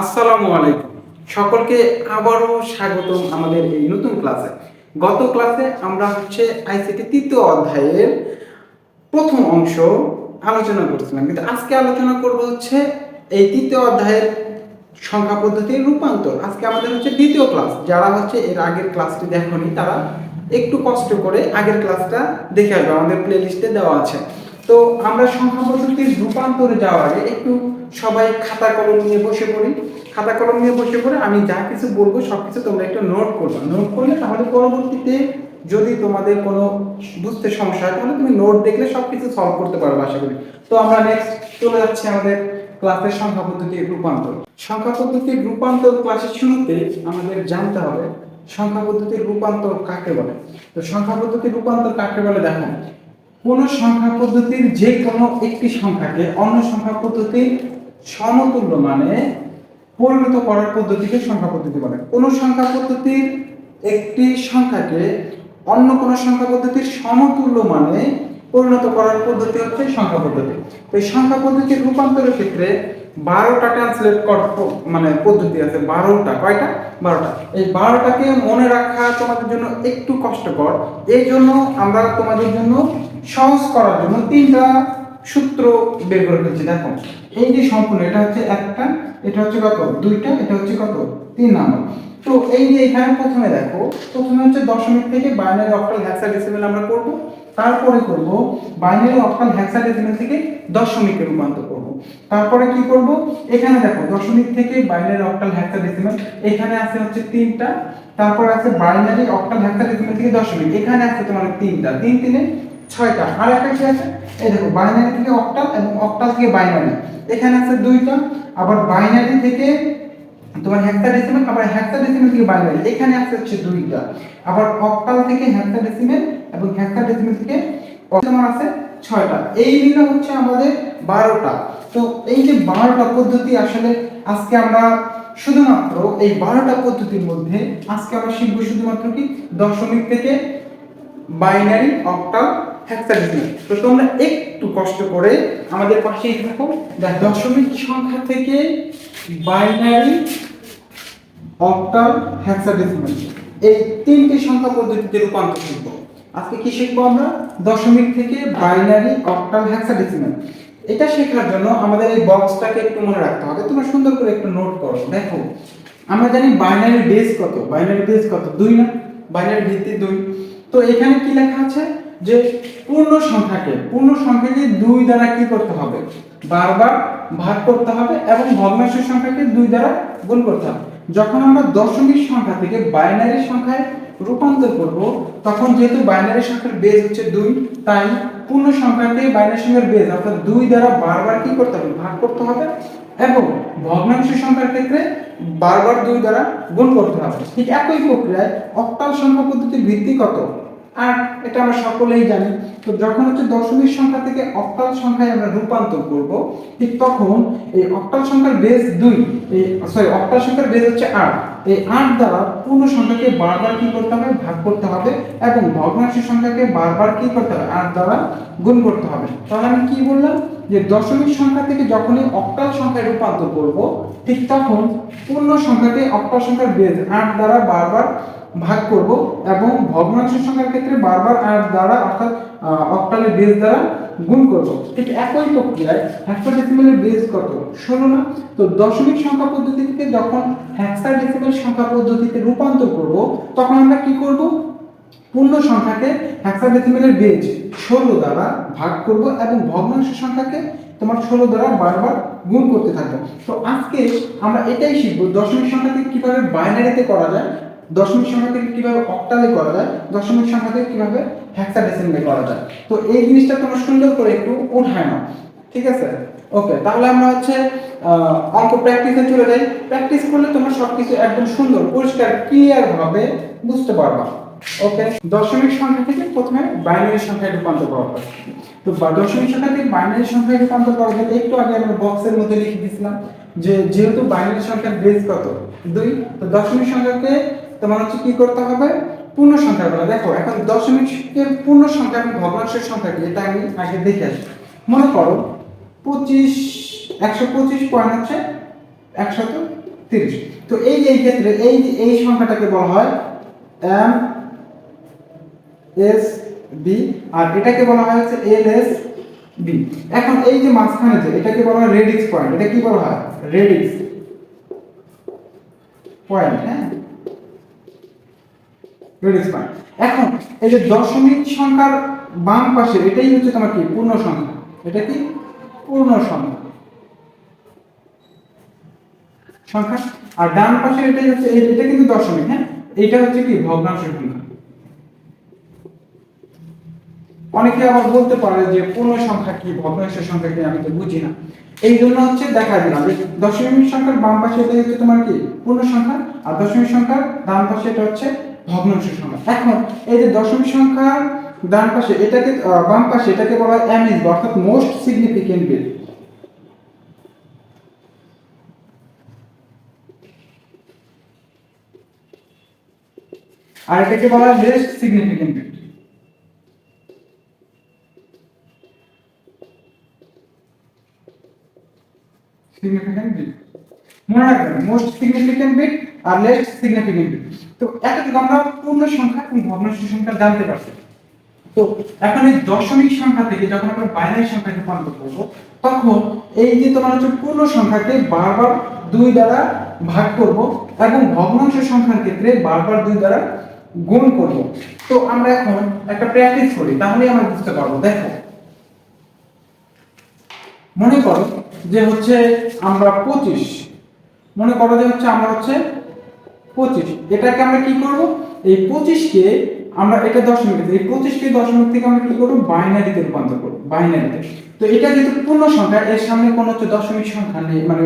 আসসালামু আলাইকুম। সকলকে আবারও স্বাগতম আমাদের এই নতুন ক্লাসে। গত ক্লাসে আমরা হচ্ছে আইসিটি তৃতীয় অধ্যায়ের প্রথম অংশ আলোচনা করছিলাম। কিন্তু আজকে আলোচনা করব হচ্ছে এই তৃতীয় অধ্যায়ের সংখ্যা পদ্ধতির রূপান্তর। আজকে আমাদের হচ্ছে দ্বিতীয় ক্লাস। যারা হচ্ছে এর আগের ক্লাসটি দেখনি, তারা একটু কষ্ট করে আগের ক্লাসটা দেখে আসবে। আমাদের প্লে লিস্টে দেওয়া আছে। তো আমরা সংখ্যা পদ্ধতির রূপান্তরে যাওয়ার আগে একটু সবাই খাতা কলম নিয়ে বসে পড়ি। খাতা কলম নিয়ে বসে পড়ে আমি যা কিছু বলব সব কিছু তোমরা একটু নোট করবে। নোট করলে তাহলে পরবর্তীতে যদি তোমাদের কোনো বুঝতে সমস্যা হয়, তাহলে তুমি নোট দেখলে সব কিছু সলভ করতে পারবে আশা করি। তো আমরা নেক্সট চলে যাচ্ছি আমাদের ক্লাসের সংখ্যা পদ্ধতির রূপান্তর। সংখ্যা পদ্ধতির রূপান্তর ক্লাসের শুরুতে আমাদের জানতে হবে সংখ্যা পদ্ধতির রূপান্তর কাকে বলে? তো সংখ্যা পদ্ধতির রূপান্তর কাকে বলে? দেখো সংখ্যা পদ্ধতির যে কোনো একটি সংখ্যাকে অন্য সংখ্যা পদ্ধতির সমতুল্য মানে পরিণত করার পদ্ধতিকে সংখ্যা পদ্ধতি বলে। কোন সংখ্যা পদ্ধতির একটি সংখ্যাকে অন্য কোন সংখ্যা পদ্ধতির সমতুল্য মানে পরিণত করার পদ্ধতি হচ্ছে সংখ্যা পদ্ধতি। এই সংখ্যা পদ্ধতির রূপান্তরের ক্ষেত্রে বারোটা ট্রান্সলেট কর মানে পদ্ধতি আছে, বারোটা, কয়টা? বারোটা। এই বারোটাকে মনে রাখা তোমাদের জন্য একটু কষ্টকর। এই জন্য আমরা তোমাদের জন্য সহজ করার জন্য তিনটা সূত্র বের করে ফেলছি। দেখো, এই যে সম্পূর্ণ, এটা হচ্ছে একটা এটা হচ্ছে কত? দুইটা? এটা হচ্ছে কত? তিন নাম্বার। তো এই যে এখানে প্রথমে দেখো, প্রথমে হচ্ছে দশমিক থেকে বাইনারি অক্টাল হ্যাক্সাডেসিমেল আমরা করব, তারপরে করব বাইনারি অক্টাল হ্যাক্সাডেসিমেল থেকে দশমিকে রূপান্তর করব। তারপরে কি করব? এখানে দেখো, দশমিক থেকে বাইনারি অক্টাল হ্যাক্সাডেসিমেল এখানে আছে হচ্ছে তিনটা, তারপর আছে বাইনারি অক্টাল হ্যাক্সাডেসিমেল থেকে দশমিক, এখানে আছে তোমার তিনটা, তিন তিনে ছয়টা আর একটা কি আছে? এই দেখো বাইনারি থেকে অক্টাল এবং অক্টাল থেকে বাইনারি এখানে আছে দুইটা, আবার বাইনারি থেকে তোমার হেক্সাডেসিমেল আবার হেক্সাডেসিমেল থেকে বাইনারি এখানে আছে হচ্ছে দুইটা। আবার অক্টাল থেকে হেক্সাডেসিমেল এবং হেক্সাডেসিমেল থেকে তোমার আছে ছয়টা। এই মিলে হচ্ছে আমাদের বারোটা। তো এই যে বারোটা পদ্ধতি আসলে আজকে আমরা শুধুমাত্র এই বারোটা পদ্ধতির মধ্যে আজকে আমরা শিখব শুধুমাত্র কি দশমিক থেকে বাইনারি অক্টাল হেক্সাডেসিমাল তো তোমরা একটু কষ্ট করে আমাদের পাশেই থাকো দশমিক সংখ্যা থেকে বাইনারি অক্টাল হেক্সাডেসিমাল এই তিনটি সংখ্যা পদ্ধতিতে রূপান্তর শিখব। আজকে কি শিখব আমরা? দশমিক থেকে বাইনারি অক্টাল হেক্সাডেসিমাল এটা শেখার জন্য আমাদের এই বক্সটাকে একটু মনে রাখতে হবে। তোমরা সুন্দর করে একটু নোট করো। দেখো, আমরা জানি বাইনারি বেস কত? বাইনারি বেস কত? দুই না? বাইনারি ভিত্তি দুই। তো এখানে কি লেখা আছে? যে পূর্ণ সংখ্যাকে পূর্ণ সংখ্যাকে দুই দ্বারা কি করতে হবে? বারবার ভাগ করতে হবে এবং ভগ্নাংশ সংখ্যাকে দুই দ্বারা গুণ করতে হবে। যখন আমরা দশমিক সংখ্যা থেকে বাইনারি সংখ্যায় রূপান্তর করব, তখন যেহেতু বাইনারি সংখ্যার বেজ হচ্ছে দুই, তাই পূর্ণ সংখ্যাকে বাইনারি সংখ্যার বেজ অর্থাৎ দুই দ্বারা বারবার কি করতে হবে? ভাগ করতে হবে এবং ভগ্নাংশ সংখ্যার ক্ষেত্রে বারবার দুই দ্বারা গুণ করতে হবে। ঠিক একই প্রক্রিয়ায় অক্টাল সংখ্যা পদ্ধতির ভিত্তি কত? আর এটা আমরা সকলেই জানি, তো যখন হচ্ছে দশমিক সংখ্যা থেকে অক্টাল সংখ্যায় আমরা রূপান্তর করব, ঠিক তখন এই অক্টাল সংখ্যার বেস দুই, এই সরি অক্টাল সংখ্যার বেস হচ্ছে আট। এই আট দ্বারা পূর্ণ সংখ্যাকে বারবার কি করতে হবে? ভাগ করতে হবে এবং ভগ্নাংশ সংখ্যাকে বারবার কি করতে হবে? আট দ্বারা গুণ করতে হবে। তাহলে আমি কি বললাম? যে দশমিক সংখ্যা থেকে যখনই অক্টাল সংখ্যায় রূপান্তর করব, ঠিক তখন পূর্ণ সংখ্যাকে অক্টাল সংখ্যার বেস আট দ্বারা বারবার ভাগ করব এবং ভগ্নাংশ সংখ্যার ক্ষেত্রে বারবার আর দ্বারা, অর্থাৎ অক্টালের বেস দ্বারা গুণ করব। ঠিক একই প্রক্রিয়ায় হেক্সাডেসিমেলের বেস কত? ষোলো না? তো দশমিক সংখ্যা পদ্ধতি থেকে যখন হেক্সাডেসিমেল সংখ্যা পদ্ধতিতে রূপান্তর করব, তখন আমরা কি করব? পূর্ণ সংখ্যাকে হেক্সাডেসিমেলের বেজ ষোলো দ্বারা ভাগ করব এবং ভগ্নাংশ সংখ্যাকে তোমার ষোলো দ্বারা বারবার গুণ করতে থাকব। তো আজকে আমরা এটাই শিখব দশমিক সংখ্যাকে কীভাবে বাইনারিতে করা যায় দশমিক সংখ্যা থেকে কীভাবে অক্টালে করা যায়, দশমিক সংখ্যা থেকে কীভাবে হেক্সাডেসিমেলে করা যায়। তো এই জিনিসটা তোমরা সুন্দর করে একটু উঠায় না ঠিক আছে? ওকে তাহলে আমরা হচ্ছে অঙ্ক প্র্যাকটিসে চলে যাই। প্র্যাকটিস করলে তোমরা সবকিছু একদম সুন্দর, পরিষ্কার ক্লিয়ার ভাবে বুঝতে পারবা। ওকে দশমিক সংখ্যা থেকে প্রথমে বাইনারি সংখ্যায় রূপান্তর করা হয়। তো দশমিক সংখ্যা থেকে বাইনারি সংখ্যায় রূপান্তর করা যায় একটু আগে আমরা বক্সের মধ্যে লিখে দিয়েছিলাম যে যেহেতু বাইনারি সংখ্যার বেস কত? দুই। তো দশমিক সংখ্যাকে তোমার হচ্ছে কি করতে হবে? পূর্ণ সংখ্যা বলা দেখো, এখন দশমিকের পূর্ণ সংখ্যা এবং ভগ্নাংশের সংখ্যা কি? এটা আমি আগে দেখে আসি। মনে করো, পঁচিশ, একশো পঁচিশ পয়েন্ট হচ্ছে একশত তিরিশ। তো এই এই ক্ষেত্রে এই এই সংখ্যাটাকে বলা হয় এম, এস, বি, আর এটাকে বলা হয় হচ্ছে এল, এস, বি। এখন এই যে মাঝখানে যে এটাকে বলা হয় রেডিক্স পয়েন্ট এটা কি বলা হয়? রেডিক্স পয়েন্ট হ্যাঁ? এখন, এই যে দশমিক সংখ্যার বাম পাশে, এটাই হচ্ছে তোমার কি? পূর্ণ সংখ্যা। এটা কি? পূর্ণ সংখ্যা। সংখ্যা? আর ডান পাশে এটাই হচ্ছে এটা কিন্তু দশমিক হ্যাঁ? এটা হচ্ছে কি? ভগ্নাংশ সংখ্যা। অনেকে আবার বলতে পারে যে পূর্ণ সংখ্যা কি ভগ্নাংশ সংখ্যা কি, আমি তো বুঝি না। এই জন্য হচ্ছে দেখা দিলাম দশমিক সংখ্যার বাম পাশে এটা হচ্ছে তোমার কি? পূর্ণ সংখ্যা। আর দশমিক সংখ্যার ডান পাশে এটা হচ্ছে ভগ্নাংশ সংখ্যা এখন এই যে দশমিক সংখ্যার ডান পাশে এটাকে বাম পাশে এটাকে বলা হয় এমএসবি অর্থাৎ মোস্ট সিগনিফিকেন্ট বিট আর এটাকে বলা হয় least significant bit significant bit মনে রাখবেন মোস্ট সিগনিফিকেন্ট বিট আর লেস্ট সিগনিফিকেন্ট বিট তো এতটুকু আমরা পূর্ণ সংখ্যা এবং ভগ্নাংশ সংখ্যা জানতে পারছি। তো এখন এই দশমিক সংখ্যা থেকে যখন আমরা বাইনারি সংখ্যায় রূপান্তর করব তখন এই যে তোমার হচ্ছে পূর্ণ সংখ্যাকে বারবার দুই দ্বারা ভাগ করব এবং ভগ্নাংশ সংখ্যার ক্ষেত্রে বারবার দুই দ্বারা গুণ করব। তো আমরা এখন একটা প্র্যাকটিস করি, তাহলেই আমরা বুঝতে পারব। দেখো, মনে করো যে হচ্ছে আমরা পঁচিশ। মনে করো যে হচ্ছে আমরা হচ্ছে পঁচিশ। এটাকে আমরা কি করব? এই পঁচিশকে আমরা এটা দশমিক, এই পঁচিশকে দশমিক থেকে আমরা কি করব? বাইনারিতে রূপান্তর করব, বাইনারিতে। তো এটা যেহেতু পূর্ণ সংখ্যা, এর সামনে কোনো হচ্ছে দশমিক সংখ্যা নেই মানে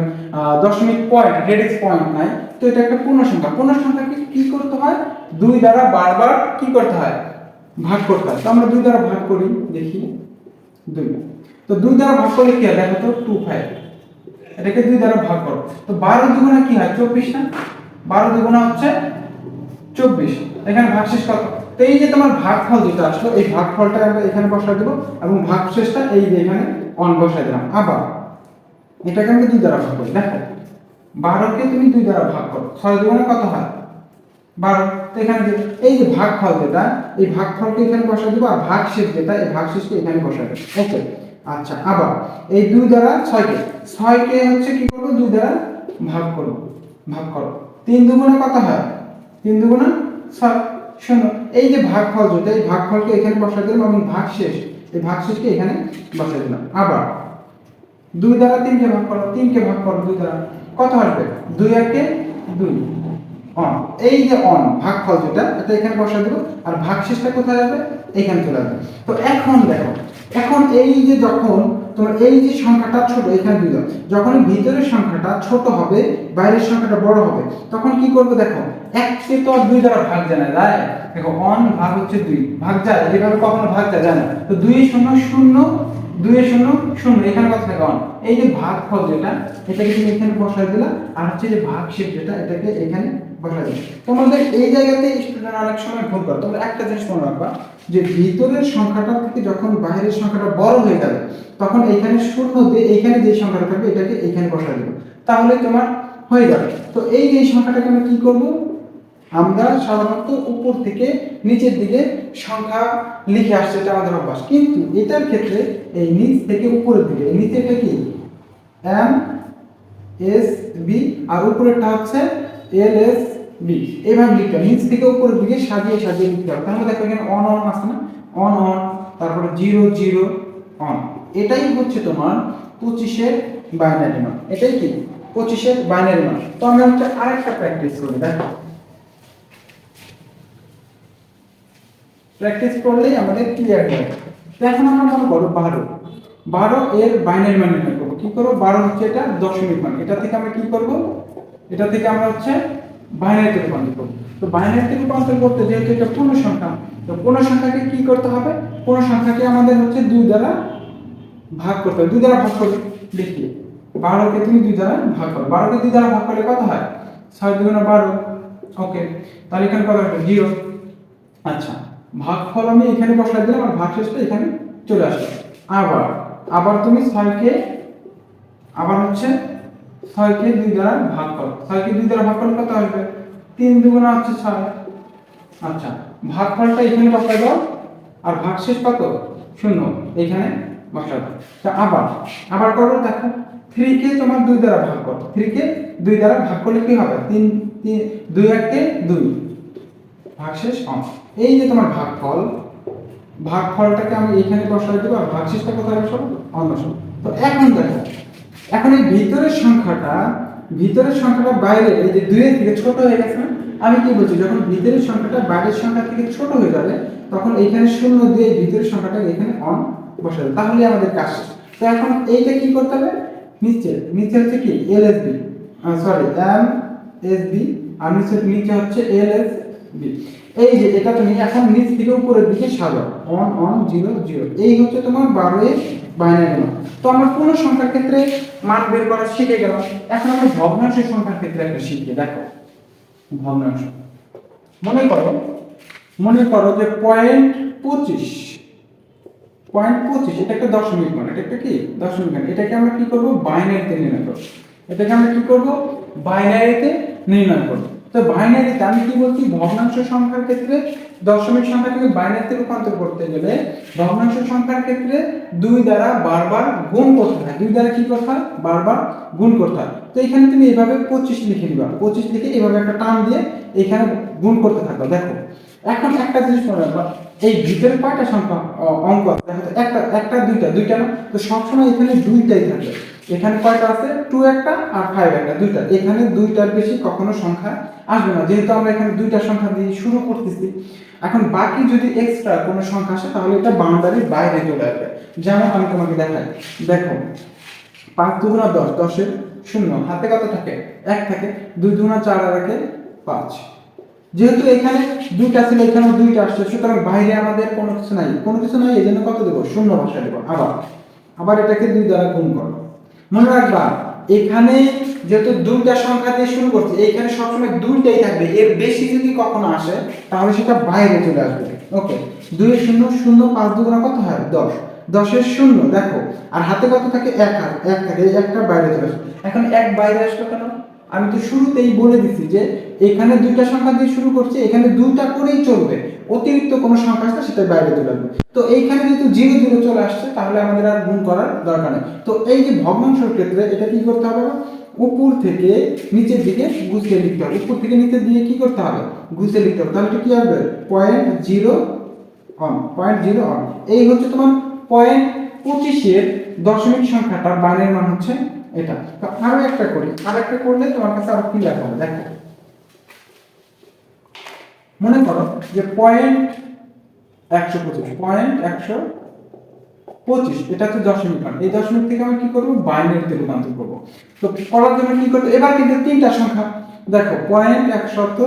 দশমিক পয়েন্ট রেডিক্স পয়েন্ট নাই। তো এটা একটা পূর্ণ সংখ্যা। পূর্ণ সংখ্যাকে কি করতে হয়? দুই দ্বারা বারবার কি করতে হয়? ভাগ করতে হয়। তো আমরা দুই দ্বারা ভাগ করি, দেখি। দুই। তো দুই দ্বারা ভাগ করলে কি হয়? দেখো তো টু ফাইভ এটাকে দুই দ্বারা ভাগ করো। তো বারো দুগুণা কি হয়? চব্বিশ না? বারো দুগুণা হচ্ছে চব্বিশ। এখানে ভাগশেষ কত? তো এই যে তোমার ভাগফল যেটা আসলো, এই ভাগফলটা আমরা এখানে বসাই দেবো এবং ভাগশেষটা এই যে এখানে অন বসাই দিলাম। আবার এটাকে আমি দুই দ্বারা ভাগ করি। দেখো, বারোকে তুমি দুই দ্বারা ভাগ করো। ছয় দুগুণে কত হয়? বারো। তো এখানে যে এই যে ভাগফল যেটা, এই ভাগফলকে এখানে বসাই দেবো আর ভাগশেষ যেটা, এই ভাগশেষকে এখানে বসাই দেবো। ওকে আচ্ছা আবার এই দুই দ্বারা ছয়কে ছয়কে হচ্ছে কি করব? দুই দ্বারা ভাগ করব। ভাগ করো তিন দুগুণে কত হয়? তিন দুগুণে ছয়। শোনো, এই যে ভাগফল যেটা এই ভাগফলকে এখানে বসাই দিলাম এবং ভাগশেষ, এই ভাগশেষকে এখানে বসাই দিলাম। আবার দুই দ্বারা তিনকে ভাগ করো, তিনকে ভাগ করো দুই দ্বারা। কত আসবে? দুই একে দুই। অন, এই যে অন, ভাগফল যেটা এটা এখানে বসাই দেবো আর ভাগশেষটা কোথায় যাবে এখানে চলে আসবে। তো এখন দেখো, এখন এই যে যখন তোমার এই যে সংখ্যাটা ছোট, এখানে দুই দাও। যখন ভিতরের সংখ্যাটা ছোট হবে, বাইরের সংখ্যাটা বড় হবে, তখন কি করবে দেখো এককে তো দুই দ্বারা ভাগ যায় দেখো অন ভাগ হচ্ছে দুই, ভাগ যায়? এইভাবে কখনো ভাগ যায় না। তো দুই শূন্য শূন্য দুই শূন্য শূন্য, এখানে কত থাকে অন এই যে ভাগফল যেটা, এটাকে তুমি এখানে বসাই দিলা, আর হচ্ছে যে ভাগশেষ যেটা, এটাকে এখানে বসাই দিলা। তোমাদের এই জায়গাতে স্টুডেন্ট অনেক সময় ভুল করে। তোমরা একটা জিনিস মনে রাখবা, যে ভিতরের সংখ্যাটা থেকে যখন বাইরের সংখ্যাটা বড় হয়ে যাবে, তখন এইখানে শূন্য দিয়ে এইখানে যে সংখ্যাটা থাকবে, এটাকে এইখানে বসাই দেবো। তাহলে তোমার হয়ে যাবে। তো এই যে সংখ্যাটাকে আমরা কি করব? আমরা সাধারণত উপর থেকে নিচের দিকে সংখ্যা লিখে আসছে, এটা আমাদের অভ্যাস। কিন্তু এটার ক্ষেত্রে এই নিচ থেকে উপরের দিকে, এই নিচেরটা কি? এম এস বি আর উপরেরটা হচ্ছে এল এস বি এইভাবে লিখতে নিচ থেকে উপরের দিকে সাজিয়ে সাজিয়ে লিখতে হবে। তাহলে দেখো এখানে অন অন আছে না? অন অন তারপরে জিরো জিরো অন এটাই হচ্ছে তোমার পঁচিশের বাইনারি মান এটাই কি? পঁচিশের বাইনারি মান তো আমরা হচ্ছে আরেকটা প্র্যাকটিস করি, দেখো। প্র্যাকটিস করলেই আমাদের ক্লিয়ার হয়ে এখন আমরা মনে করো বারো। বারো এর বাইনারি মান নির্ণয় করব? কি করব? বারো হচ্ছে এটা দশমিক মান। এটা থেকে আমরা কি করব? এটা থেকে আমরা হচ্ছে বাইনারিতে রূপান্তর করব। তো বাইনারিতে রূপান্তর করতে যেহেতু এটা পূর্ণ সংখ্যা, তো পূর্ণ সংখ্যাকে কি করতে হবে? পূর্ণ সংখ্যাকে আমাদের হচ্ছে দুই দ্বারা ভাগ করতে হবে। দুই দ্বারা ভাগ করবে দেখি। বারোকে তুমি দুই দ্বারা ভাগ করো। বারোকে দুই দ্বারা ভাগ করলে কত হয়? ছয় দুগুণে বারো। ওকে। তাহলে এখানে কত আসবে জিরো। আচ্ছা। ভাগফল আমি এখানে বসাই দিলাম আর ভাগশেষটা এখানে চলে আসবে আবার আবার তুমি ছয়কে, আবার হচ্ছে ছয়কে দুই দ্বারা ভাগ করো। ছয়কে দুই দ্বারা ভাগ করলে কত আসবে? তিন দুগুণা হচ্ছে ছয়। আচ্ছা ভাগফলটা এখানে বসাই দাও আর ভাগশেষ কত? শূন্য। এখানে বসাই দাও। তা আবার আবার করো, দেখো থ্রি কে তোমার দুই দ্বারা ভাগ করো। থ্রি কে দুই দ্বারা ভাগ করলে কি হবে? তিন দুই এককে দুই। ভাগশেষ অঙ্ক এই যে তোমার ভাগফল, ভাগফলটাকে আমি এখানে বসাই দেবো আর ভাগশেষটা কোথায় বসাবো? অন্য সময়। তো এখন দেখো, এখন এই ভিতরের সংখ্যাটা ভিতরের সংখ্যাটা বাইরে, এই যে দুইয়ের থেকে ছোট হয়ে গেছে না? আমি কি বলছি, যখন ভিতরের সংখ্যাটা বাইরের সংখ্যা থেকে ছোট হয়ে যাবে, তখন এখানে শূন্য দিয়ে ভিতরের সংখ্যাটা এখানে অন বসাবে। তাহলে আমাদের কাজ তো এখন এইটা কি করতে হবে? নিচে নিচে হচ্ছে কি? L S B sorry M S B আর নিচে নিচে হচ্ছে এল এস বি এই যে এটা তুমি এখন নিচ থেকে উপরের দিকে সাজাও অন অন জিরো জিরো এই হচ্ছে তোমার বারো এর বাইনারি তো আমরা কোন সংখ্যার ক্ষেত্রে মান বের করা শিখে গেলাম। এখন আমরা ভগ্নাংশের সংখ্যার ক্ষেত্রে একটা শিখি, দেখো। ভগ্নাংশ। মনে করো মনে করো যে পয়েন্ট পঁচিশ। পয়েন্ট পঁচিশ, এটা একটা দশমিক মান এটা একটা কি? দশমিক মান এটাকে আমরা কি করব? বাইনারিতে নির্ণয় করব। এটাকে আমরা কি করব? বাইনারিতে নির্ণয় করব। তো বাইনারিতে আমি কি বলছি? ভগ্নাংশ সংখ্যার ক্ষেত্রে দশমিক সংখ্যাটাকে বাইনারিতে রূপান্তর করতে গেলে ভগ্নাংশ সংখ্যার ক্ষেত্রে দুই দ্বারা বারবার গুণ করতে হয়। দুই দ্বারা কি করতে হয়? বারবার গুণ করতে হয়। তো এখানে তুমি এভাবে পঁচিশ লিখে দিবা। পঁচিশ লিখে এভাবে একটা টান দিয়ে এখানে গুণ করতে থাকো দেখো, এখন একটা জিনিস মনে রাখবা। এই ভিতরে কয়টা সংখ্যা অঙ্ক দেখো একটা একটা, দুইটা দুইটা না? তো সবসময় এখানে দুইটাই থাকে। এখানে কয়টা আছে? টু একটা আর ফাইভ একটা, দুইটা। এখানে দুইটার বেশি কখনো সংখ্যা আসবে না। যেহেতু আমরা এখানে দুইটা সংখ্যা দিয়ে শুরু করতেছি, এখন বাকি যদি এক্সট্রা কোনো সংখ্যা আসে, তাহলে এটা বাউন্ডারির বাইরে চলে আসবে। যেমন আমি তোমাকে দেখাই। দেখো, পাঁচ দুগুণা দশ, দশের শূন্য। হাতে কত থাকে? এক থাকে। দুই দুগুণা চার আর একে পাঁচ। যেহেতু এখানে দুইটা ছিল এখানে দুইটা আসছে। সুতরাং বাইরে আমাদের কোনো কিছু নাই। কোনো কিছু নাই এই জন্য কত দেবো? শূন্য বসা দেবো। আবার আবার এটাকে দুই দ্বারা গুণ করো। মনে রাখবা, এখানে যেহেতু দুইটা সংখ্যা দিয়ে শুরু করছে, এখানে সবসময় দুইটাই থাকবে। এর বেশি যদি কখনো আসে, তাহলে সেটা বাইরে চলে আসবে। ওকে, দুই শূন্য শূন্য পাঁচ দুগুণা কত হয়? দশ। দশের শূন্য, দেখো, আর হাতে কত থাকে? এক হাত, এক থাকে একটা বাইরে চলে আসবে। এখন এক বাইরে আসলো কেন? আমি তো শুরুতেই বলে দিছি যে এখানে দুইটা সংখ্যা দিয়ে শুরু করছে, এখানে দুইটা করেই চলবে। অতিরিক্ত কোনো সংখ্যা আসলে সেটা বাইরে আসবে। তো এইখানে যেহেতু জিরো জিরো চলে আসছে, তাহলে আমাদের আর গুণ করার দরকার নেই। তো এই যে ভগ্নাংশের ক্ষেত্রে এটা কি করতে হবে উপর থেকে নিচের দিকে গুছিয়ে লিখতে হবে। উপর থেকে নিচের দিকে কি করতে হবে? গুছিয়ে লিখতে হবে। তাহলে কি আসবে? Point zero one, point zero one. এই হচ্ছে তোমার পয়েন্ট পঁচিশের দশমিক সংখ্যাটা, বানের মান হচ্ছে এটা। তো আরও একটা করি। আর একটা করলে তোমার কাছে আরও ক্লিয়ার হবে? দেখো। মনে করো যে পয়েন্ট একশো পঁচিশ পয়েন্ট একশো পঁচিশ, এটা হচ্ছে দশমিক এই দশমিক থেকে আমি কি করব? বাইনারিতে রূপান্তর করব। তো করার জন্য কি করতে এবার কিন্তু তিনটা সংখ্যা। দেখো পয়েন্ট একশত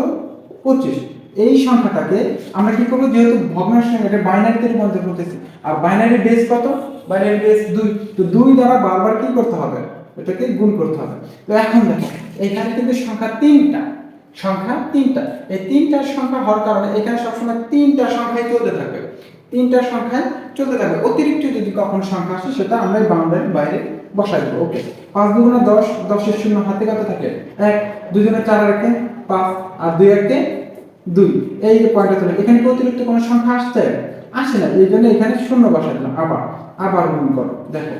পঁচিশ, এই সংখ্যাটাকে আমরা কি করব? যেহেতু ভগ্নাংশ এটা বাইনারিতে রূপান্তর করতেছি, আর বাইনারি বেস কত? বাইনারি বেস দুই। তো দুই দ্বারা বারবার কি করতে হবে? এটাকে গুণ করতে হবে। তো এখন দেখো, এখানে কিন্তু সংখ্যা তিনটা। সংখ্যা তিনটা। এই তিনটা সংখ্যা হওয়ার কারণে এখানে সবসময় তিনটা সংখ্যায় চলতে থাকবে। তিনটা সংখ্যায় চলতে থাকবে। অতিরিক্ত যদি কখন সংখ্যা আসে, সেটা আমরা এই বাউন্ডারির বাইরে বসাই দেবো। ওকে পাঁচ দুগুণে দশ, দশের শূন্য হাতে কত থাকে? এক, দুজনে চার রেখে পাঁচ, আর দুই একে দুই। এই যে পয়েন্টটা চলে, এখানে কি অতিরিক্ত কোনো সংখ্যা আসছে? আসে না। এই জন্য এখানে শূন্য বসাই দিলাম। আবার আবার গুণ করো। দেখো।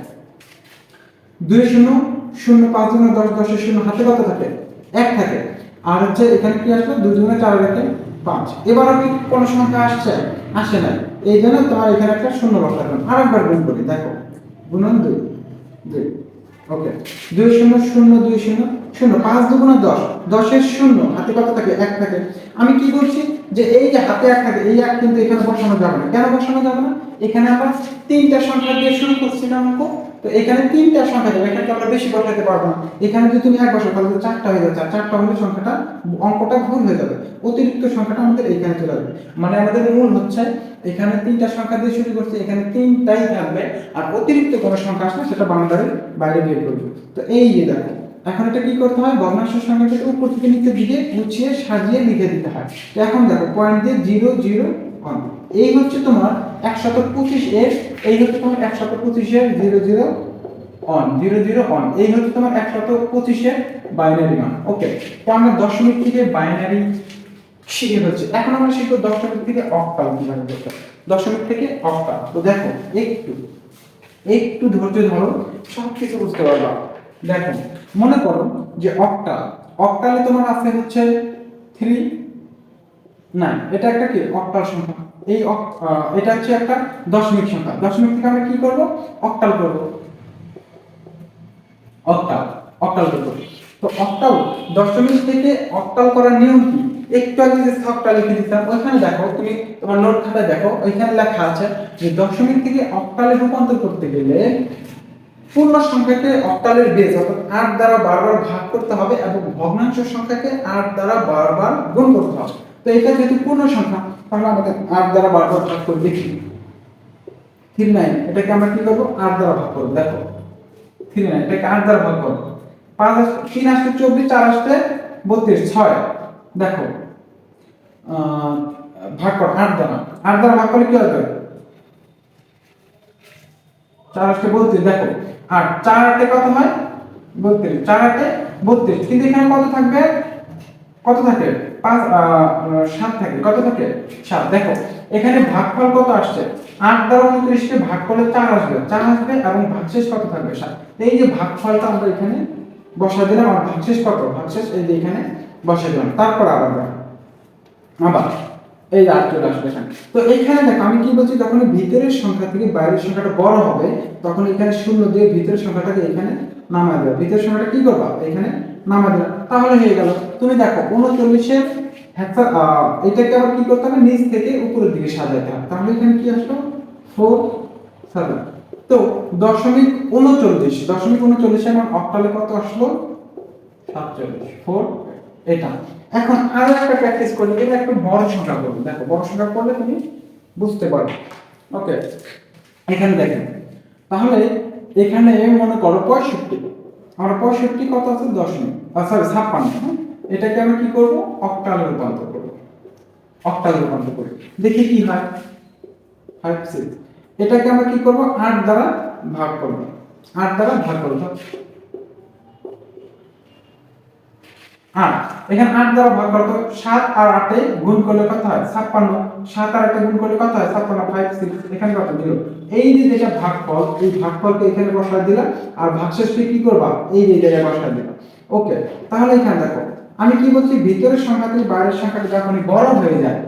দুই শূন্য শূন্য পাঁচ দুগুণে দশ, দশের শূন্য হাতে কত থাকে? এক থাকে। আর হচ্ছে এখানে কি আসলো দুই দুগুণে চার রেখে পাঁচ। এবার আমি কোনো সংখ্যা আসছে? আসে না এই জন্য তোমার এখানে একটা শূন্য বসালাম আর একবার গুণ করি, দেখো। গুণন দুই। দুই। ওকে। দুই শূন্য শূন্য, দুই শূন্য শূন্য। পাঁচ দুগুণে দশ। দশের শূন্য, হাতে কত থাকে? এক থাকে। আমি কি বলছি যে এই যে হাতে এক থাকে, এই এক কিন্তু এখানে বসানো যাবে না। কেন বসানো যাবে না? এখানে আমরা তিনটা সংখ্যা দিয়ে শুরু করছি না অঙ্ক। তো এখানে তিনটা সংখ্যা যাবে এখানে আমরা বেশি বসাতে পারব না। এখানে যদি তুমি এক বসাও, তাহলে চারটা হয়ে যাচ্ছে। চারটা হলে সংখ্যাটা, অঙ্কটা ভুল হয়ে যাবে। অতিরিক্ত সংখ্যাটা আমাদের এখানে চলে আসবে। মানে আমাদের মূল হচ্ছে, এখানে তিনটা সংখ্যা দিয়ে শুরু করছে, এখানে তিনটাই থাকবে। আর অতিরিক্ত কোনো সংখ্যা আসলে সেটা বাউন্ডারির বাইরে বের করবে। তো এই যে দেখো এখন এটা কি করতে হয়? ভগ্নাংশ সংখ্যাটাকে উপর থেকে নিচের দিকে গুছিয়ে সাজিয়ে লিখে দিতে হয়। তো এখন দেখো পয়েন্ট দিয়ে জিরো জিরো ওয়ান এই হচ্ছে তোমার একশত পঁচিশ এর, এই হচ্ছে তোমার একশত পঁচিশের zero zero one zero zero one এই হচ্ছে তোমার একশত পঁচিশের বাইনারি মান। ওকে তো আমরা দশমিক থেকে বাইনারি শিখে ফেলছি এখন আমরা শিখব দশমিক থেকে অক্টাল কীভাবে করতে। দশমিক থেকে অক্টাল তো দেখো, একটু একটু ধৈর্য ধরো সব কিছু বুঝতে পারবা। দেখো, মনে করো যে অক্টাল অক্টালে তোমার আছে হচ্ছে থ্রি না এটা একটা কি? অক্টাল সংখ্যা। এই এটা হচ্ছে একটা দশমিক সংখ্যা। দশমিক থেকে আমরা কি করব? অক্টাল করব। অক্টাল অক্টাল করব। তো অক্টাল দশমিক থেকে অক্টাল করার নিয়ম কি? একটু আগে যে ছকটা লিখে দিতাম, ওইখানে দেখো, তুমি তোমার নোট খাতায় দেখো, ওইখানে লেখা আছে যে দশমিক থেকে অক্টালে রূপান্তর করতে গেলে পূর্ণ সংখ্যাকে অক্টালের বেজ অর্থাৎ আট দ্বারা বারবার ভাগ করতে হবে এবং ভগ্নাংশ সংখ্যাকে আট দ্বারা বারবার গুণ করতে হবে। তো এটা যেহেতু পূর্ণ সংখ্যা, তাহলে আমাদের আট দ্বারা বারবার ভাগ করে দেখি থ্রি নাইন এটাকে আমরা কি করব? আট দ্বারা ভাগ করব। দেখো থ্রি নাইন এটাকে আট দ্বারা ভাগ করব। পাঁচ তিন আসতে চব্বিশ, চার আসতে বত্রিশ, ছয়। দেখো ভাগ কর, আট দ্বারা। আট দ্বারা ভাগ করলে কি হবে? চার আটকে বত্রিশ, দেখো। আর চার আটে কত হয় বত্রিশ। চার আটে বত্রিশ। কিন্তু এখানে কত থাকবে? কত থাকে? পাঁচ সাত থাকে। কত থাকে? সাত। দেখো, এখানে ভাগফল কত আসছে? আট দ্বারা উনত্রিশকে ভাগ করলে চার আসবে। চার আসবে এবং ভাগশেষ কত থাকবে? সাত। এই যে ভাগফলটা আমরা এখানে বসা দিলাম, আর ভাগশেষ কত? ভাগশেষ এই যে এখানে বসা দিলাম। তারপর আবার আবার। এই আট চলে আসবে এখানে তো এইখানে দেখো, আমি কি বলছি, যখন ভিতরের সংখ্যা থেকে বাইরের সংখ্যাটা বড় হবে, তখন এখানে শূন্য দিয়ে ভিতরের সংখ্যাটাকে এখানে নামায় দেবে। ভিতরের সংখ্যাটা কি করবা? এখানে নামায় দেবে। তাহলে হয়ে গেল। তুমি দেখো, উনচল্লিশের হ্যাঁ এটাকে আবার কি করতে হবে? নিচ থেকে উপরের দিকে সাজাতে হবে। তাহলে এখানে কি আসলো? ফোর সেভেন তো দশমিক উনচল্লিশ, দশমিক উনচল্লিশে আমার অক্টালে কত আসলো? সাতচল্লিশ। ফোর এটা। এখন আরও একটা প্র্যাকটিস করলে এটা একটু বড় সংখ্যা করবে দেখো, বড় সংখ্যা করলে তুমি বুঝতে পারবে। ওকে এখানে দেখেন। তাহলে এখানে মনে করো পঁয়ষট্টি। আমরা পঁয়ষট্টি কত আছে? দশমিক সরি ছাপ্পান্ন? এটাকে আমরা কি করব? অক্টালে রূপান্তর করব। অক্টালে রূপান্তর করি। দেখি কি হয়। ফাইভ সিক্স এটাকে আমরা কি করব? আট দ্বারা ভাগ করব। আট দ্বারা ভাগ করব। আট। এখানে আট দ্বারা ভাগ করতে সাত আর আটে গুণ করলে কত হয়? ছাপ্পান্ন। সাত আর আটে গুণ করলে কত হয়? ছাপ্পান্ন ফাইভ সিক্স এখানে কত জিরো এই যে যেটা ভাগফল, এই ভাগফলকে এখানে বসায় দিলাম আর ভাগশেষকে কি করবা? এই যে জায়গায় বসায় দিলাম ওকে, তাহলে এখানে দেখো, আমি কি বলছি? ভিতরের সংখ্যা থেকে বাইরের সংখ্যাটা যখনই বড় হয়ে যায়,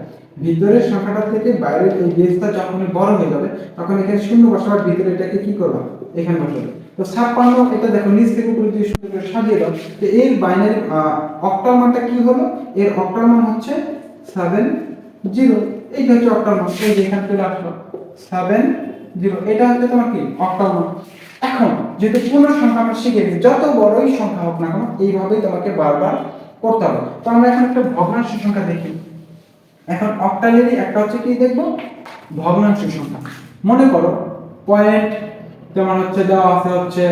ভিতরের সংখ্যাটা থেকে বাইরের এই বেসটা যখনই বড় হয়ে যাবে, তখন এখানে শূন্য বসাবার ভিতরে এটাকে কি করবা? এখানে বসাবে। তো ছাপ্পান্ন, এটা দেখো, নিচ থেকে উপরে দিয়ে সুন্দর সাজিয়ে দাও, তো এর বাইনারি অক্টাল মানটা কি হলো? এর অক্টাল মান হচ্ছে সেভেন জিরো এইটা হচ্ছে অক্টাল মান, এই যে এখানে চলে আসলো সেভেন জিরো এটা হচ্ছে তোমার কি? অক্টাল মান। এখন, যেহেতু পূর্ণ সংখ্যা আমরা শিখে গেছি, যত বড়ই সংখ্যা হোক না কেন, এইভাবেই তোমাকে বারবার করতে হবে। তো আমরা এখন একটা ভগ্নাংশ সংখ্যা দেখি। এখন অক্টালেরই একটা হচ্ছে কি দেখব? ভগ্নাংশ সংখ্যা। মনে করো পয়েন্ট যেমন হচ্ছে দেওয়া আছে হচ্ছে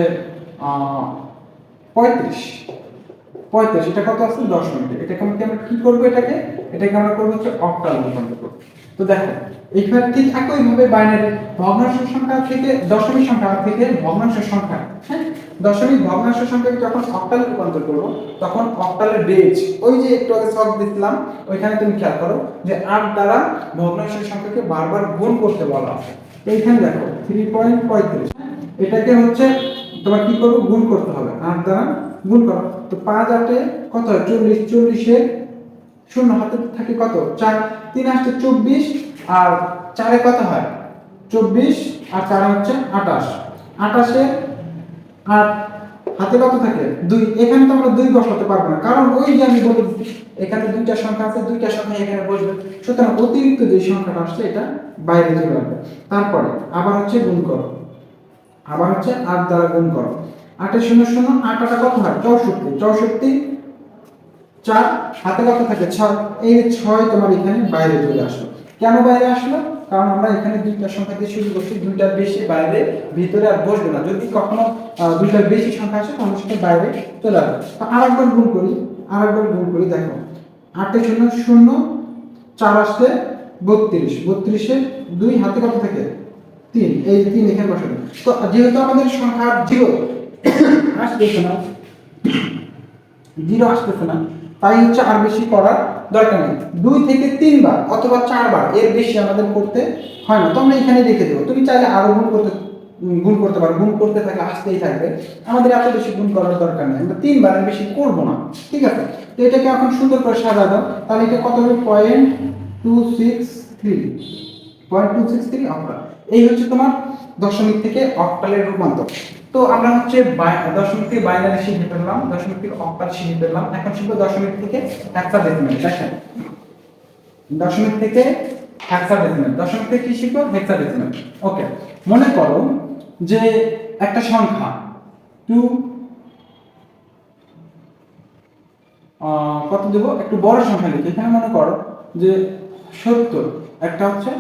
পঁয়ত্রিশ। পঁয়ত্রিশ, এটা কত আছে? দশ মিনিটে। এটাকে আমরা আমরা কি করব এটাকে? এটাকে আমরা করব হচ্ছে অক্টাল রূপান্তর করব। তো দেখো এখানে ঠিক একইভাবে বাইনারি ভগ্নাংশ সংখ্যা থেকে দশমিক সংখ্যা থেকে ভগ্নাংশ সংখ্যা হ্যাঁ? দশমিক ভগ্নাংশ সংখ্যাকে যখন অক্টালে রূপান্তর করব, তখন অক্টালের বেজ ওই যে একটু আগে সব দিছিলাম, ওইখানে তুমি খেয়াল করো যে আট দ্বারা ভগ্নাংশ সংখ্যাকে বারবার গুণ করতে বলা আছে। এইখানে দেখো থ্রি পয়েন্ট পঁয়ত্রিশ এটাকে হচ্ছে তোমার কি করব? গুণ করতে হবে। আট দ্বারা গুণ করো। তো পাঁচ আটে কত হয়? চল্লিশ। চল্লিশে শূন্য হাতে থাকে কত? চার। তিন আসতে চব্বিশ। আর চারে কত হয়? চব্বিশ। আর চারে হচ্ছে আটাশ আটাশে আর হাতে কত থাকে? দুই। এখানে তো আমরা দুই বসাতে পারব না। কারণ ওই যে আমি বলে এখানে দুইটা সংখ্যা আছে, দুইটা সংখ্যা এখানে বসবে। সুতরাং অতিরিক্ত যে সংখ্যাটা আসছে, এটা বাইরে চলে আসবে। তারপরে আবার হচ্ছে গুণ করো। আবার হচ্ছে আট দ্বারা গুণ করো। আটের শূন্য শূন্য, আট আটা কত হয়? চৌষট্টি। চৌষট্টি চার, হাতে কত থাকে? ছয়। এই ছয় তোমার এখানে বাইরে চলে আসলো। কেন বাইরে আসলো? কারণ আমরা এখানে দুইটা সংখ্যা দিয়ে শুরু করছি। দুইটার বেশি বাইরে, ভিতরে আর বসবে না। যদি কখনো দুইটার বেশি সংখ্যা আসে, তাহলে সেটা বাইরে চলে আসবে। তো আরেকবার গুণ করি, আরেকবার গুণ করি, দেখো। আটে শূন্য শূন্য, চার আসতে বত্রিশ। বত্রিশে দুই, হাতে কত থাকে? তিন, এই তিন এখানে বসাবে তো যেহেতু আমাদের সংখ্যা জিরো আসতেছে না। জিরো আসতেছে না। তাই হচ্ছে আর বেশি করার দরকার নেই। দুই থেকে তিনবার অথবা চারবার, এর বেশি আমাদের করতে হয় না। তো আমরা এখানে রেখে দেবো। তুমি চাইলে আরও গুণ করতে গুণ করতে পারো। গুণ করতে থাকলে আসতেই থাকবে। আমাদের এত বেশি গুণ করার দরকার নেই। আমরা তিনবারের বেশি করব না। ঠিক আছে? তো এটাকে এখন সুন্দর করে সাজা দাও। তাহলে এটা কত হবে? Point two six three point two six three octal এই হচ্ছে তোমার দশমিক থেকে অক্টালের রূপান্তর। তো আমরা হচ্ছে দশমিক থেকে বাইনারি শিখে ফেললাম দশমিক থেকে অক্টাল শিখে ফেললাম এখন শিখব দশমিক থেকে হেক্সাডেসিমেল দেখেন দশমিক থেকে হেক্সাডেসিমেল দশমিক থেকে কি শিখব? হেক্সাডেসিমেল ওকে, মনে করো যে একটা সংখ্যা টু কত দেবো? একটু বড় সংখ্যা লিখি। এখানে মনে করো যে সত্তর, একটা হচ্ছে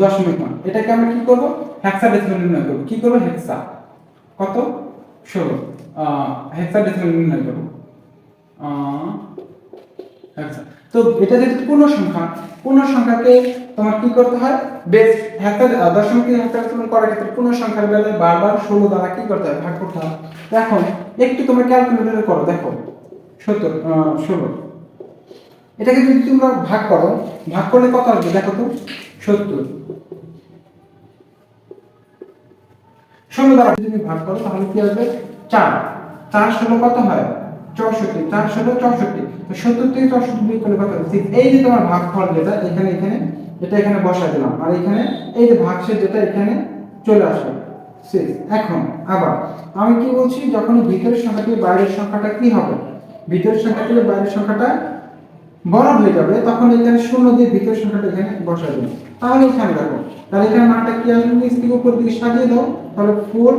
দশমিক মান এটাকে আমরা কি করব? হেক্সা ডেসিমেল নির্ণয় করব। কি করব? হেক্সা কত? ষোলো। হেক্সা ডেসিমেল নির্ণয় করব। হেক্সা তো এটা যেহেতু পূর্ণ সংখ্যা পূর্ণ সংখ্যাকে তোমার কি করতে হয়? বেস হেক্সা দশমিক হেক্সাডেসিমেল করার ক্ষেত্রে পূর্ণ সংখ্যার বেলায় বারবার ষোলো দ্বারা কি করতে হয়? ভাগ করতে হয়। এখন একটু তোমরা ক্যালকুলেটরে করো, দেখো। সত্তর ষোলো। এটাকে যদি তোমরা ভাগ করো, ভাগ করলে কত আসবে? দেখো তো। সত্তর। ষোলো দ্বারা যদি ভাগ করো, তাহলে কি আসবে চার। চার ষোলো কত হয়? চৌষট্টি। চার ষোলো, চৌষট্টি। সত্তর থেকে চৌষট্টি বিয়োগ করলে কত এই যে তোমার ভাগ ফল যেটা, এখানে এখানে, এটা এখানে বসাই দিলাম। আর এখানে, এই যে ভাগশেষ যেটা, এখানে চলে আসবে। Six। এখন, আবার, আমি কি বলছি, যখন ভিতরের সংখ্যাটি বাইরের সংখ্যাটা কি হবে? ভিতরের সংখ্যা থেকে বাইরের সংখ্যাটা বড় হয়ে যাবে, তখন এখানে শূন্য দিয়ে ভিতরের সংখ্যাটা এখানে বসাই দেবো। তাহলে এখানে দেখো, তাহলে এখানে মানটা কি আসবে নিচ থেকে উপর দিকে সাজিয়ে দাও, তাহলে ফোর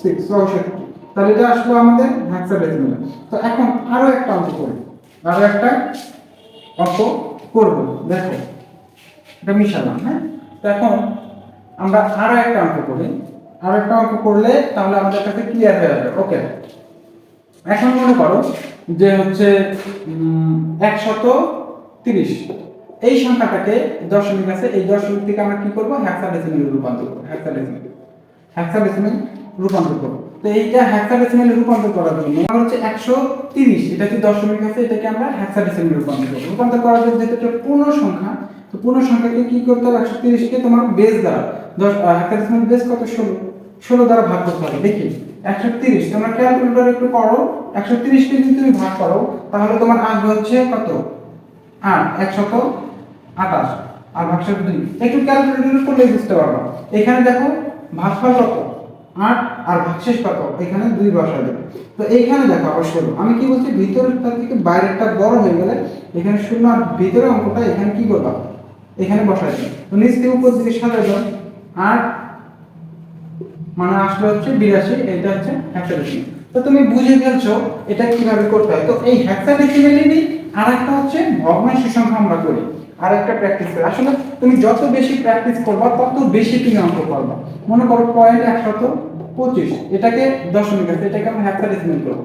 সিক্স চৌষট্টি তাহলে এটা আসলো আমাদের হেক্সাডেসিমেল তো এখন আরও একটা অঙ্ক করি, আরও একটা অঙ্ক করব। দেখো, এটা মিশালাম হ্যাঁ? তো এখন আমরা আরও একটা অঙ্ক করি, আরও একটা অঙ্ক করলে তাহলে আমাদের কাছে ক্লিয়ার হয়ে যাবে। ওকে এখন মনে করো যে হচ্ছে একশত তিরিশ। এই সংখ্যাটাকে দশমিক আছে, এই দশমিক থেকে আমরা কি করব? হ্যাক্সাডেসিমেল রূপান্তর করব হ্যাক্সাডেসিমেল হ্যাক্সাডেসিমেল রূপান্তর করব। তো এইটা হ্যাক্সাডেসিমেল রূপান্তর করার জন্য আমরা হচ্ছে একশো তিরিশ, এটা কি দশমিক আছে? এটাকে আমরা হ্যাক্সাডেসিমেল রূপান্তর করব। রূপান্তর করার জন্য যেহেতু এটা পূর্ণ সংখ্যা, তো পূর্ণ সংখ্যাকে কি করতে হবে? একশো তিরিশকে তোমার বেস দ্বারা, দশ হ্যাক্সাডেসিমেল বেস কত? ষোলো। ষোলো দ্বারা ভাগ করতে হবে দেখি, একশো তিরিশ, তোমরা ক্যালকুলেটর একটু করো একশো তিরিশকে যদি তুমি ভাগ করো, তাহলে তোমার আসবে হচ্ছে কত? আট, একশত আঠাশ, আর ভাগশেষ দুই। একটু ক্যালকুলেটর করলে বুঝতে পারবা। এখানে দেখো, ভাগফল কত? আট, আর ভাগশেষ কত? এখানে দুই বসা দেবে তো এইখানে দেখো আবার আমি কি বলছি, ভিতরেরটা থেকে বাইরেরটা বড় হয়ে গেলে এখানে শূন্য আর ভিতরের অঙ্কটা এখানে কি করবা? এখানে দেবে তো নিচ থেকে উপর দিকে দাও আট মানে আসলে হচ্ছে বিরাশি এটা হচ্ছে হেক্সাডেসিমেল তো তুমি বুঝে ফেলছো এটা কীভাবে করতে হয়। তো এই হেক্সাডেসিমেলেরই আর একটা হচ্ছে ভগ্নাংশ সংখ্যা আমরা করি আর একটা প্র্যাকটিস করি। আসলে তুমি যত বেশি প্র্যাকটিস করবা, তত বেশি তুমি অঙ্ক করবা। মনে করো পয়েন্ট একশত পঁচিশ, এটাকে দশমিক আছে, এটাকে আমরা হেক্সাডেসিমেল করব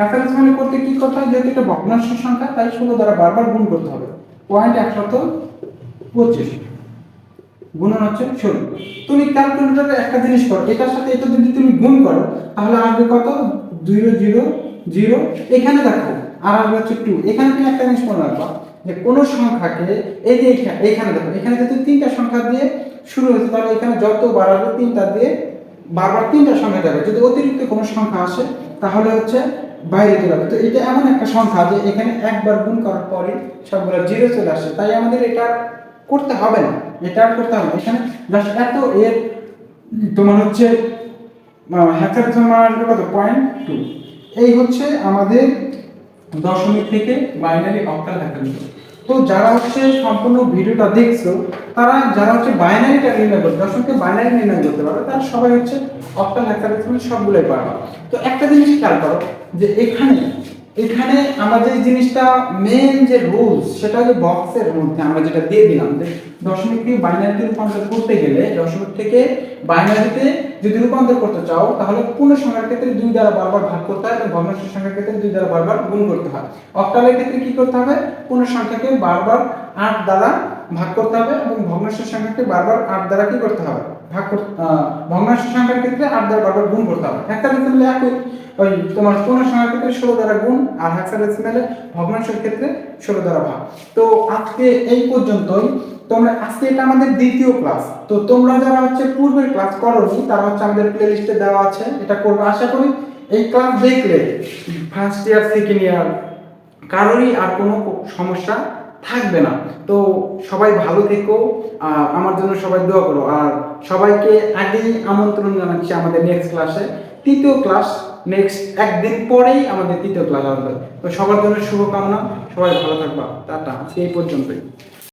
হেক্সাডেসিমেল করতে কি করতে হয়? যেহেতু এটা ভগ্নাংশ সংখ্যা, তাই ষোলো দ্বারা বারবার গুণ করতে হবে। পয়েন্ট একশত পঁচিশ। গুণন হচ্ছে ষোলো তুমি ক্যালকুলেটরে একটা জিনিস করো, এটার সাথে এটা যদি তুমি গুণ করো, তাহলে আসবে কত? জিরো জিরো জিরো, এখানে দেখো, আর আসবে হচ্ছে টু এখানে তুমি একটা জিনিস মনে রাখবা, যে কোনো সংখ্যাকে এই যে এখানে দেখো, এখানে যদি তিনটা সংখ্যা দিয়ে শুরু হয়েছে, তাহলে এখানে যত আসবে, তিনটা দিয়ে বারবার তিনটা সংখ্যা যাবে। যদি অতিরিক্ত কোনো সংখ্যা আসে, তাহলে হচ্ছে বাইরে চলে যাবে। তো এটা এমন একটা সংখ্যা যে এখানে একবার গুণ করার পরে সবগুলো জিরো চলে আসে। তাই আমাদের এটা করতে হবে না। এটা করতে হবে এখানে জাস্ট এত এর তোমার হচ্ছে হ্যাকার আসবে কত? পয়েন্ট টু এই হচ্ছে আমাদের দশমিক থেকে বাইনারি অক্টাল হ্যাকার তো যারা হচ্ছে সম্পূর্ণ ভিডিওটা দেখছ, তারা যারা হচ্ছে বাইনারিটা নির্ণয় করতে দশমিককে বাইনারি নির্ণয় করতে পারবে তারা সবাই হচ্ছে অক্টাল হ্যাকার সবগুলোই পারবে। তো একটা জিনিস খেয়াল করো, যে এখানে এখানে আমরা যে জিনিসটা মেন যে রুলস সেটা হচ্ছে বক্সের মধ্যে আমরা যেটা দিয়ে দিলাম, যে দশমিক থেকে বাইনারিতে রূপান্তর করতে গেলে, দশমিক থেকে বাইনারিতে যদি রূপান্তর করতে চাও, তাহলে পূর্ণ সংখ্যার ক্ষেত্রে দুই দ্বারা বারবার ভাগ করতে হয় এবং ভগ্নাংশ সংখ্যার ক্ষেত্রে দুই দ্বারা বারবার গুণ করতে হয়। অক্টালের ক্ষেত্রে কি করতে হবে? পূর্ণ সংখ্যাকে বারবার আট দ্বারা ভাগ করতে হবে এবং ভগ্নাংশ সংখ্যাকে বারবার আট দ্বারা কি করতে হবে? ভাগ ভগ্নাংশ সংখ্যার ক্ষেত্রে আট দ্বারা বারবার গুণ করতে হবে। হেক্সাডেসিমেলে একই, ওই তোমার পূর্ণ সংখ্যার ক্ষেত্রে ষোলো দ্বারা গুণ আর হেক্সাডেসিমেলে ভগ্নাংশের ক্ষেত্রে ষোলো দ্বারা ভাগ। তো আজকে এই পর্যন্তই। তোমরা, আজকে এটা আমাদের দ্বিতীয় ক্লাস তো তোমরা যারা হচ্ছে পূর্বের ক্লাস করোনি, তারা হচ্ছে আমাদের প্লে লিস্টে দেওয়া আছে। এটা করব, আশা করি এই ক্লাস দেখলে ফার্স্ট ইয়ার সেকেন্ড ইয়ার কারোরই আর কোনো সমস্যা থাকবে না। তো সবাই ভালো থেকো আমার জন্য সবাই দোয়া করো। আর সবাইকে আগেই আমন্ত্রণ জানাচ্ছি আমাদের নেক্সট ক্লাসে তৃতীয় ক্লাস নেক্সট একদিন পরেই আমাদের তৃতীয় ক্লাস আসবে তো সবার জন্য শুভকামনা, সবাই ভালো থাকবা। টাটা এই পর্যন্তই।